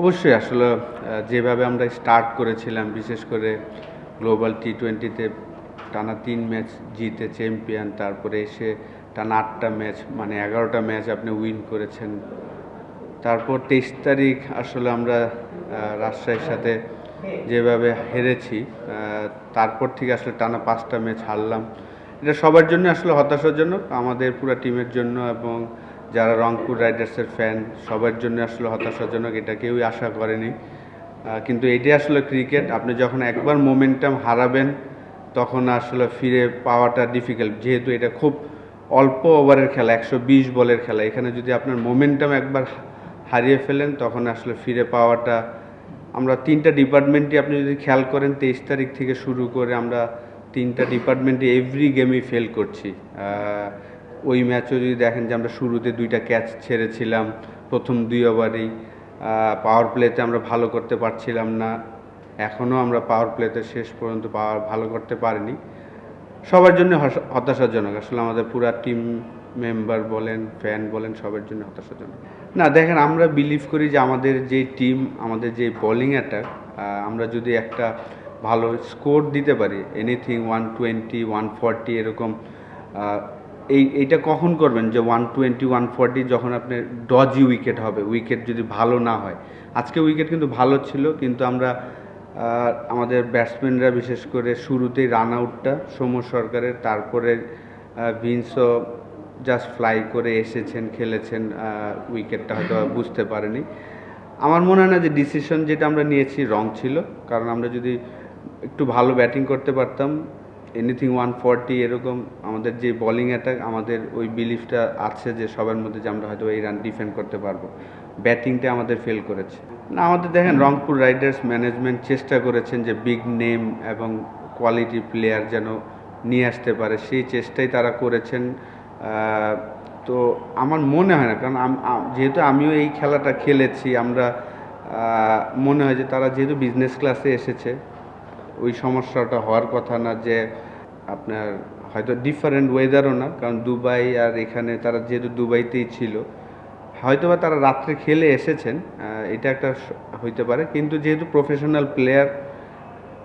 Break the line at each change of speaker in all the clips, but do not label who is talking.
অবশ্যই আসলে যেভাবে আমরা স্টার্ট করেছিলাম, বিশেষ করে গ্লোবাল টি টোয়েন্টিতে টানা তিন ম্যাচ জিতে চ্যাম্পিয়ন তারপরে এসে টানা আটটা ম্যাচ মানে এগারোটা ম্যাচ আপনি উইন করেছেন। তারপর তেইশ তারিখ আসলে আমরা রাজশাহীর সাথে যেভাবে হেরেছি তারপর থেকে আসলে টানা পাঁচটা ম্যাচ হারলাম। এটা সবার জন্য আসলে হতাশার জন্য, আমাদের পুরো টিমের জন্য এবং যারা রংপুর রাইডার্সের ফ্যান সবার জন্য আসলে হতাশাজনক, এটা কেউই আশা করেনি। কিন্তু এটাই আসলে ক্রিকেট আপনি যখন একবার মোমেন্টাম হারাবেন, তখন আসলে ফিরে পাওয়াটা ডিফিকাল্ট যেহেতু এটা খুব অল্প ওভারের খেলা, একশো বিশ বলের খেলা, এখানে যদি আপনার মোমেন্টাম একবার হারিয়ে ফেলেন, তখন আসলে ফিরে পাওয়াটা, আমরা তিনটা ডিপার্টমেন্টই আপনি যদি খেয়াল করেন, তেইশ তারিখ থেকে শুরু করে আমরা তিনটা ডিপার্টমেন্টে এভরি গেমই ফেল করছি। ওই ম্যাচও যদি দেখেন যে আমরা শুরুতে দুইটা ক্যাচ ছেড়েছিলাম, প্রথম দুই ওভারেই পাওয়ার প্লেতে আমরা ভালো করতে পারছিলাম না এখনও আমরা পাওয়ার প্লেতে শেষ পর্যন্ত পাওয়ার ভালো করতে পারিনি। সবার জন্য হতাশাজনক, আসলে আমাদের পুরা টিম মেম্বার বলেন ফ্যান বলেন, সবার জন্য হতাশাজনক। না, দেখেন, আমরা বিলিভ করি যে আমাদের যে টিম আমাদের যে বোলিং অ্যাটাক আমরা যদি একটা ভালো স্কোর দিতে পারি anything one twenty one forty এরকম এই এইটা কখন করবেন? যে ওয়ান টোয়েন্টি ওয়ান ফর্টি যখন আপনার ডজি উইকেট হবে উইকেট যদি ভালো না হয়। আজকে উইকেট কিন্তু ভালো ছিল কিন্তু আমরা আমাদের ব্যাটসম্যানরা বিশেষ করে শুরুতেই রান আউটটা সৌম্য সরকারের তারপরে ভিন্সও জাস্ট ফ্লাই করে এসেছেন খেলেছেন উইকেটটা হয়তো বুঝতে পারেনি। আমার মনে হয় না যে ডিসিশন যেটা আমরা নিয়েছি রং ছিল কারণ আমরা যদি একটু ভালো ব্যাটিং করতে পারতাম এনিথিং ওয়ান ফর্টি এরকম, আমাদের যে বোলিং অ্যাটাক আমাদের ওই বিলিফটা আছে যে সবার মধ্যে যে আমরা হয়তো এই রান ডিফেন্ড করতে পারব। ব্যাটিংটা আমাদের ফেল করেছে। না, আমাদের দেখেন রংপুর রাইডার্স ম্যানেজমেন্ট চেষ্টা করেছেন যে বিগ নেম এবং কোয়ালিটি প্লেয়ার যেন নিয়ে আসতে পারে। সেই চেষ্টাই তারা করেছেন। তো আমার মনে হয় না, কারণ যেহেতু আমিও এই খেলাটা খেলেছি, আমরা মনে হয় যে তারা যেহেতু বিজনেস ক্লাসে এসেছে ওই সমস্যাটা হওয়ার কথা না যে আপনার হয়তো ডিফারেন্ট ওয়েদারও না, কারণ দুবাই আর এখানে তারা যেহেতু দুবাইতেই ছিল হয়তো বা তারা রাত্রে খেলে এসেছেন এটা একটা হইতে পারে, কিন্তু যেহেতু প্রফেশনাল প্লেয়ার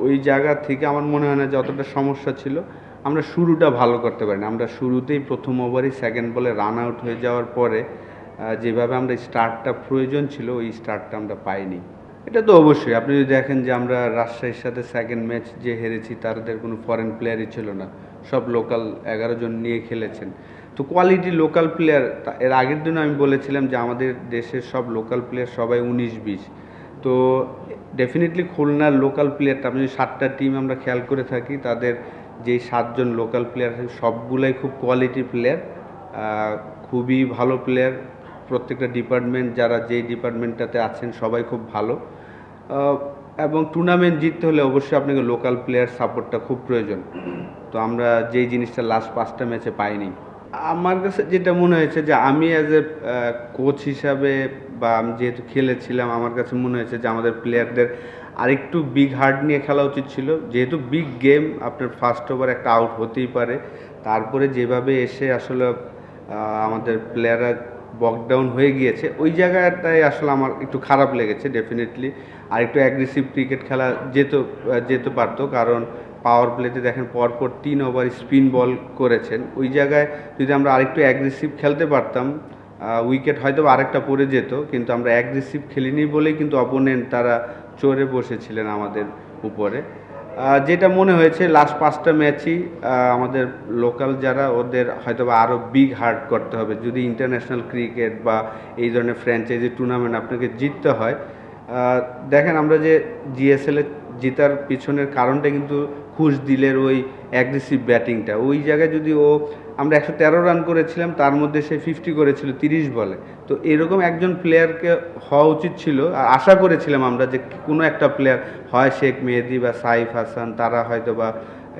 ওই জায়গা থেকে আমার মনে হয় না যে অতটা সমস্যা ছিল। আমরা শুরুটা ভালো করতে পারি না আমরা শুরুতেই প্রথম ওভারই সেকেন্ড বলে রান আউট হয়ে যাওয়ার পরে যেভাবে আমরা স্টার্টটা প্রয়োজন ছিল, ওই স্টার্টটা আমরা পাইনি। এটা তো অবশ্যই। আপনি যদি দেখেন যে আমরা রাজশাহীর সাথে সেকেন্ড ম্যাচ যে হেরেছি, তাদের কোনো ফরেন প্লেয়ারই ছিল না। সব লোকাল এগারো জন নিয়ে খেলেছেন। তো কোয়ালিটি লোকাল প্লেয়ার এর আগের দিন আমি বলেছিলাম যে আমাদের দেশের সব লোকাল প্লেয়ার সবাই উনিশ বিশ। তো ডেফিনেটলি খুলনার লোকাল প্লেয়ারটা আপনি যদি সাতটা টিম আমরা খেয়াল করে থাকি, তাদের যেই সাতজন লোকাল প্লেয়ার সবগুলাই খুব কোয়ালিটি প্লেয়ার খুবই ভালো প্লেয়ার প্রত্যেকটা ডিপার্টমেন্ট যারা যেই ডিপার্টমেন্টটাতে আছেন, সবাই খুব ভালো। এবং টুর্নামেন্ট জিততে হলে অবশ্যই আপনাকে লোকাল প্লেয়ার সাপোর্টটা খুব প্রয়োজন। তো আমরা যেই জিনিসটা লাস্ট পাঁচটা ম্যাচে পাইনি। আমার কাছে যেটা মনে হয়েছে যে আমি অ্যাজ এ কোচ হিসাবে বা আমি যেহেতু খেলেছিলাম, আমার কাছে মনে হয়েছে যে আমাদের প্লেয়ারদের আরেকটু বিগ হার্ট নিয়ে খেলা উচিত ছিল। যেহেতু বিগ গেম আপনার ফার্স্ট ওভার একটা আউট হতেই পারে। তারপরে যেভাবে এসে আসলে আমাদের প্লেয়াররা বকডাউন হয়ে গিয়েছে। ওই জায়গাটায় আসলে আমার একটু খারাপ লেগেছে ডেফিনেটলি আর একটু অ্যাগ্রেসিভ ক্রিকেট খেলা যেত, যেতে পারতো, কারণ পাওয়ার প্লেতে দেখেন পরপর তিন ওভার স্পিন বল করেছেন। ওই জায়গায় যদি আমরা আরেকটু অ্যাগ্রেসিভ খেলতে পারতাম উইকেট হয়তো আরেকটা পড়ে যেত, কিন্তু আমরা অ্যাগ্রেসিভ খেলিনি বলেই কিন্তু অপোনেন্ট তারা চড়ে বসেছিলেন আমাদের উপরে। যেটা মনে হয়েছে লাস্ট পাঁচটা ম্যাচই আমাদের লোকাল যারা, ওদের হয়তো বা আরও বিগ হার্ট করতে হবে। যদি ইন্টারন্যাশনাল ক্রিকেট বা এই ধরনের ফ্র্যাঞ্চাইজি টুর্নামেন্ট আপনাকে জিততে হয় দেখেন আমরা যে জিএসএলে জেতার পিছনের কারণটা কিন্তু খুশ দিলের ওই অ্যাগ্রেসিভ ব্যাটিংটা ওই জায়গায় যদি ও, আমরা একশো তেরো রান করেছিলাম, তার মধ্যে সে ফিফটি করেছিল, তিরিশ বলে। তো এরকম একজন প্লেয়ারকে হওয়া উচিত ছিল। আর আশা করেছিলাম আমরা যে কোনো একটা প্লেয়ার হয় শেখ মেহেদি বা সাইফ হাসান, তারা হয়তো বা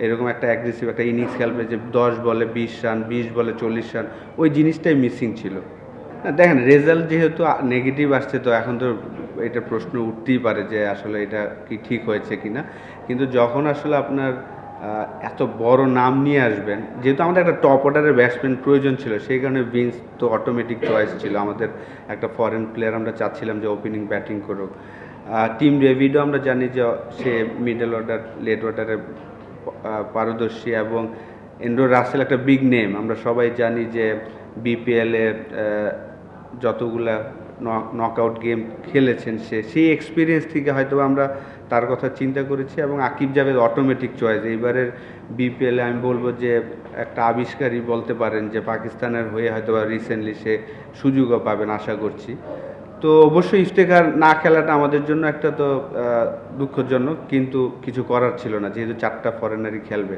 এরকম একটা অ্যাগ্রেসিভ একটা ইনিংস খেলবে যে দশ বলে বিশ রান বিশ বলে চল্লিশ রান ওই জিনিসটাই মিসিং ছিল। না দেখেন রেজাল্ট যেহেতু নেগেটিভ আসছে, তো এখন তো এটা প্রশ্ন উঠতেই পারে যে আসলে এটা কি ঠিক হয়েছে কি না কিন্তু যখন আসলে আপনার এত বড় নাম নিয়ে আসবেন, যেহেতু আমাদের একটা টপ অর্ডারের ব্যাটসম্যান প্রয়োজন ছিল, সেই কারণে বিন্স তো অটোমেটিক চয়েস ছিল। আমাদের একটা ফরেন প্লেয়ার আমরা চাচ্ছিলাম যে ওপেনিং ব্যাটিং করুক। টিম ডেভিডও আমরা জানি যে সে মিডল অর্ডার লেট অর্ডারে পারদর্শী এবং এন্ড্রো রাসেল একটা বিগ নেম আমরা সবাই জানি যে বিপিএলের যতগুলা নকআউট গেম খেলেছেন সে। সেই এক্সপিরিয়েন্স থেকে হয়তো আমরা তার কথা চিন্তা করেছি এবং আকিব জাভেদ অটোমেটিক চয়েস এইবারের বিপিএলে আমি বলব যে, একটা আবিষ্কারই বলতে পারেন যে, পাকিস্তানের হয়ে হয়তো রিসেন্টলি সে সুযোগও পাবেন আশা করছি। তো অবশ্যই ইফতেখার না খেলাটা আমাদের জন্য একটা তো দুঃখজনক, কিন্তু কিছু করার ছিল না, যেহেতু চারটা ফরেনারই খেলবে।